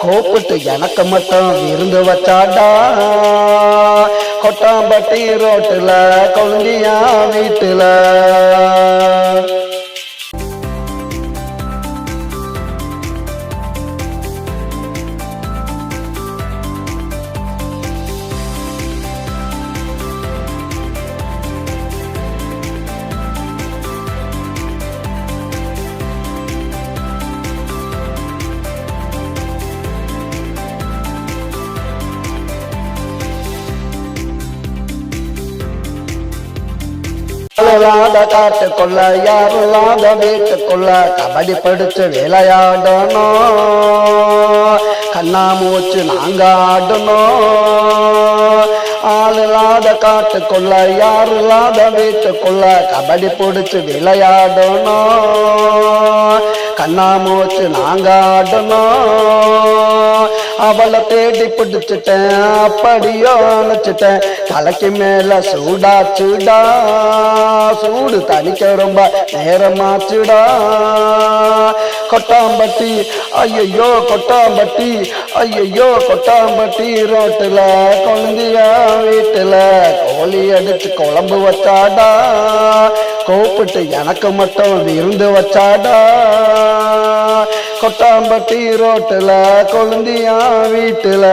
கூப்பிட்டு எனக்கு மட்டும் விருந்து வச்சாடா. கொட்டாம்பட்டி ரோட்டில் கொல்லியா வீட்டுல. இல்லாத காட்டுக்குள்ள யாரில்லாத வீட்டுக்குள்ள கபடி படிச்சு விளையாடணும். கண்ணா மூச்சு நாங்க ஆடணும் ஆளில்லாத இல்லாத காட்டுக்குள்ள யார் இல்லாத வீட்டுக்குள்ள கபடி பிடிச்சு விளையாடணும். கண்ணா மூச்சு நாங்க ஆடணும் அவளை தேடி பிடிச்சிட்டேன். அப்படியோ அணைச்சிட்டேன் தலைக்கு மேல சூடா சூடா சூடு தனிக்க ரொம்ப நேரமாச்சுடா. கொட்டாம்பட்டி ஐயையோ கொட்டாம்பட்டி ஐயையோ கொட்டாம்பட்டி ரோட்டுல குழந்தையா வீட்டுல கோழி அடிச்சு குழம்பு வச்சாடா. கூப்பிட்டு எனக்கு மட்டும் விருந்து வச்சாடா. கொட்டாம்பட்டி ரோட்டில் கொழுந்தியா வீட்டில்.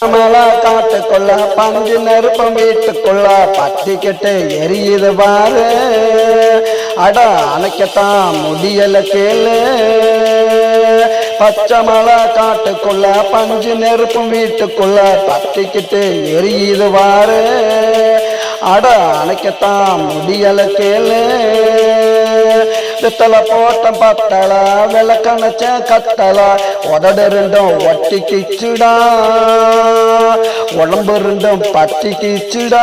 மலை காட்டுக்குள்ள பஞ்சு நெருப்பம் வீட்டுக்குள்ள பத்திக்கிட்டு எரியுது பாரு. அட அணைக்கத்தான் முடியல கேளு. பச்சை மலை காட்டுக்குள்ள பஞ்சு நெருப்பும் வீட்டுக்குள்ள பத்திக்கிட்டு எரியுது பாரு. அட அணைக்கத்தான் முடியல கேளு. பித்தளை போட்டம் பத்தல விளக்கணச்ச கத்தல உதடு ரெண்டும் ஒட்டி கிச்சுடா. உடம்பு ரெண்டும் பத்தி கிச்சுடா.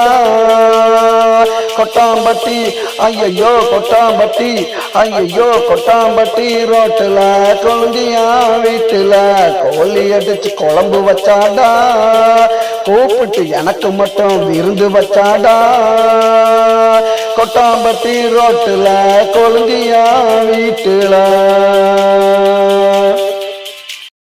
கொட்டாம்பட்டி ஐயையோ கொட்டாம்பட்டி ஐயையோ கொட்டாம்பட்டி ரோட்டில் குழந்தையா வீட்டில் கோழி அடிச்சு குழம்பு வச்சாடா. கூப்பிட்டு எனக்கு மட்டும் விருந்து வச்சாடா. கொட்டாம்பட்டி ரோட்டுல கொழுந்தியா வீட்டுல.